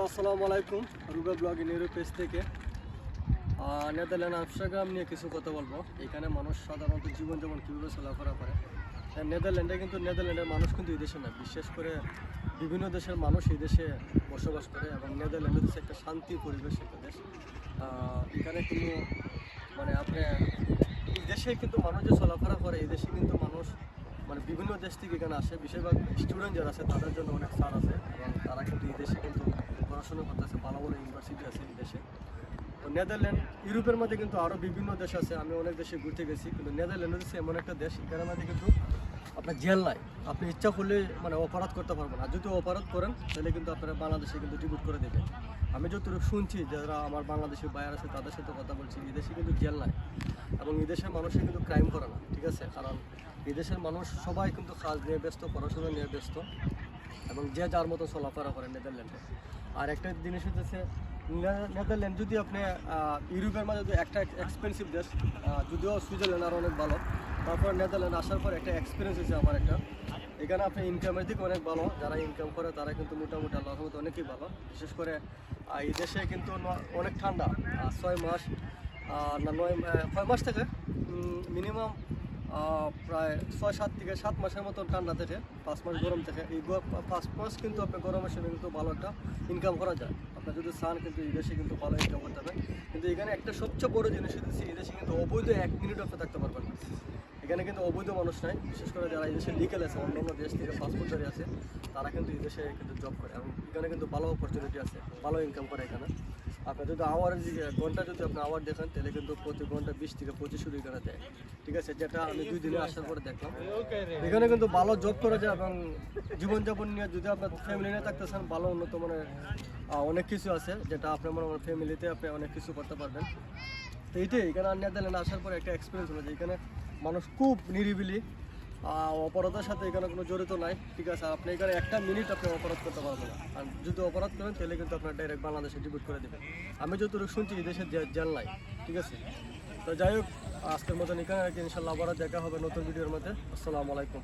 Hello, আসসালামু আলাইকুম। রুবে ব্লগ ইউরো পেজ থেকে। নেদারল্যান্ড আমস্টারগ্রাম নিয়ে কিছু কথা বলব। এখানে মানুষ সাধারণত জীবনযাপন কীভাবে চলাফেরা করে? নেদারল্যান্ডে কিন্তু নেদারল্যান্ডের মানুষ কিন্তু এই দেশে না বিশেষ করে বিভিন্ন দেশের মানুষ এই দেশে বসবাস করে এবং নেদারল্যান্ড হচ্ছে একটা শান্তি পরিবেশ একটা দেশ। এখানে কোনো মানে আপনি, এই দেশে কিন্তু মানুষ যে চলাফেরা করে, এই দেশে কিন্তু মানুষ মানে বিভিন্ন দেশ থেকে এখানে আসে। বেশিরভাগ স্টুডেন্ট যারা আছে, তাদের জন্য অনেক ছাড় আছে এবং তারা কিন্তু এই দেশে কিন্তু পড়াশোনা করতেছে, ভালো ভালো ইউনিভার্সিটি আছে দেশে। তো নেদারল্যান্ড ইউরোপের মধ্যে কিন্তু আরও বিভিন্ন দেশ আছে, আমি অনেক দেশে ঘুরতে গেছি, কিন্তু নেদারল্যান্ড হচ্ছে এমন একটা দেশ এখানের মধ্যে কিন্তু আপনার জেল নাই। আপনি ইচ্ছা করলে মানে অপরাধ করতে পারবেন, আর যদি অপরাধ করেন, তাহলে কিন্তু আপনারা বাংলাদেশে কিন্তু ডিপুট করে দেবে আমি যতটুকু শুনছি, যারা আমার বাংলাদেশি বাইরে আছে, তাদের সাথে কথা বলছি, এই দেশে কিন্তু জেল নাই, এবং এই দেশের মানুষের কিন্তু ক্রাইম করে না, ঠিক আছে? কারণ এই দেশের মানুষ সবাই কিন্তু কাজ নিয়ে ব্যস্ত, পড়াশোনা নিয়ে ব্যস্ত। এবং যে যার মতো চলাফেরা করে নেদারল্যান্ডে। আর একটা জিনিস হচ্ছে নেদারল্যান্ড যদি আপনি ইউরোপের মাঝে একটা এক্সপেন্সিভ দেশ যদিও সুইজারল্যান্ড আরও অনেক ভালো, তারপর নেদারল্যান্ড আসার পর একটা এক্সপিরিয়েন্স হয়েছে আমার একটা। এখানে আপনি ইনকামের দিকে অনেক ভালো, যারা ইনকাম করে তারা কিন্তু মোটামুটি আল্লাহর রহমতে অনেকই ভালো। বিশেষ করে এই দেশে কিন্তু অনেক ঠান্ডা ছয় মাস না, নয় ছয় মাস থেকে মিনিমাম প্রায় ছয় সাত থেকে সাত মাসের মতো ঠান্ডা থেকে, পাঁচ মাস গরম থেকে। এই পাঁচ মাস কিন্তু আপনার গরমের সময় কিন্তু ভালো একটা ইনকাম করা যায়। আপনার যদি চান কিন্তু এই দেশে কিন্তু ভালো ইনকাম করতে হবে কিন্তু এখানে একটা সবচেয়ে বড় জিনিস হচ্ছে এই দেশে কিন্তু অবৈধ এক মিনিট আপনি থাকতে পারবেন না। এখানে কিন্তু অবৈধ মানুষ নাই, বিশেষ করে যারা এই দেশে লিগেল আছে অন্য অন্য দেশ থেকে পাসপোর্টধারী আছে, তারা কিন্তু এই দেশে কিন্তু জব করে। এবং এখানে কিন্তু ভালো অপরচুনিটি আছে, ভালো ইনকাম করে এখানে। আপনি যদি আওয়ারের দিকে ঘণ্টা যদি আপনি আওয়ার দেখেন তাহলে কিন্তু প্রতি ঘণ্টা বিশ থেকে পঁচিশ শুরু এখানে দেয়। ঠিক আছে? যেটা আমি দুই দিনে আসার পরে দেখলাম। এখানে কিন্তু ভালো জব করা যায় এবং জীবনযাপন নিয়ে যদি আপনার ফ্যামিলি নিয়ে থাকতেছেন ভালো উন্নত আহ, অনেক কিছু আছে যেটা আপনার মনে ফ্যামিলিতে আপনি অনেক কিছু করতে পারবেন। তো এইটাই এখানে নেদারল্যান্ড আসার পরে একটা এক্সপিরিয়েন্স হলো যে এখানে মানুষ খুব নিরিবিলি অপরাধের সাথে এখানে কোনো জড়িত নাই। ঠিক আছে, আপনি এখানে একটা মিনিট আপনি অপরাধ করতে পারবেন না। আর যদি অপরাধ করেন, তাহলে কিন্তু আপনার ডাইরেক্ট বাংলাদেশে ডিপুট করে দেবেন। আমি যতটুকু শুনছি দেশের জেল নাই। ঠিক আছে? তো যাই হোক, আজকের মতন এখানে ইনশাল্লাহ আবার দেখা হবে নতুন ভিডিওর মধ্যে। আসসালামু আলাইকুম।